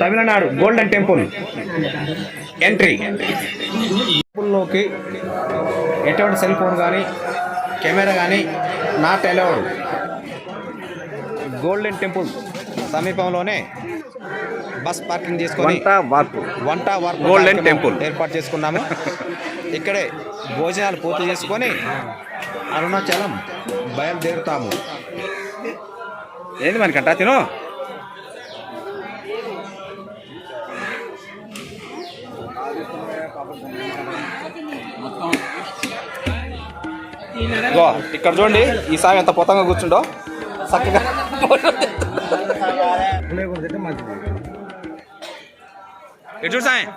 Tamil Nadu golden temple. Entry టెంపుల్లోకి ఎటువంటి cell phone కానీ కెమెరా కానీ నాట్ అలౌడ్ గోల్డెన్ టెంపుల్ సమీపంలోనే బస్ పార్కింగ్ చేసుకొని వంట వార్పు. Golden temple. ఏర్పాటు చేసుకున్నాము. ఇక్కడే భోజనాలు పూర్తి చేసుకొని అరుణాచలం బయలుదేరుతాము. ఏంది మనకంట తిను ఇగో ఇక్కడ చూడండి ఈ సామి ఎంత పొతంగా కూర్చుండో చక్కగా. ఎటు చూడు సాయం.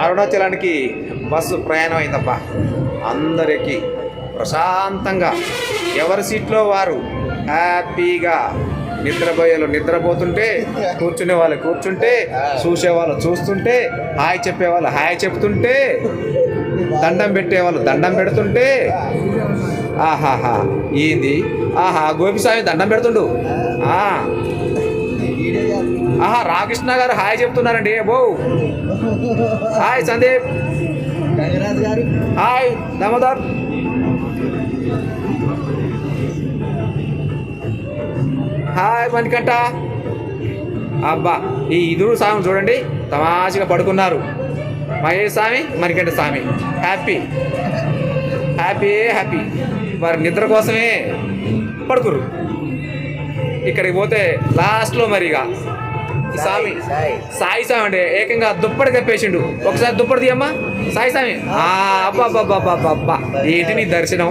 అరుణాచలానికి బస్సు ప్రయాణం అయిందప్ప అందరికీ ప్రశాంతంగా. ఎవరి సీట్లో వారు హ్యాపీగా నిద్రపోయేలు నిద్రపోతుంటే కూర్చునే వాళ్ళు కూర్చుంటే చూసే వాళ్ళు చూస్తుంటే హాయ్ చెప్పే వాళ్ళు హాయ్ చెప్తుంటే దండం పెట్టే వాళ్ళు దండం పెడుతుంటే ఆహాహా ఏంది? ఆహా గోపిస్వామి దండం పెడుతుండు. ఆహా రామకృష్ణ గారు హాయ్ చెప్తున్నారండి. బో hi Sandeep. Hi Damodar. Hi Manikanta. అబ్బా ఈ ఇదురు స్వామి చూడండి. తమాషగా పడుకున్నారు. Mahesh Swami Manikanta Swami. Happy happy happy వారి నిద్ర కోసమే పడుకురు ఇక్కడికి పోతే లాస్ట్లో మరిగా స్వామి. సాయి స్వామి అంటే ఏకంగా దుప్పటి కప్పేసిండు. ఒకసారి దుప్పటి తీయమ్మా. సాయి స్వామి. అబ్బా అబ్బా అబ్బా అబ్బా ఏంటి నీ దర్శనం?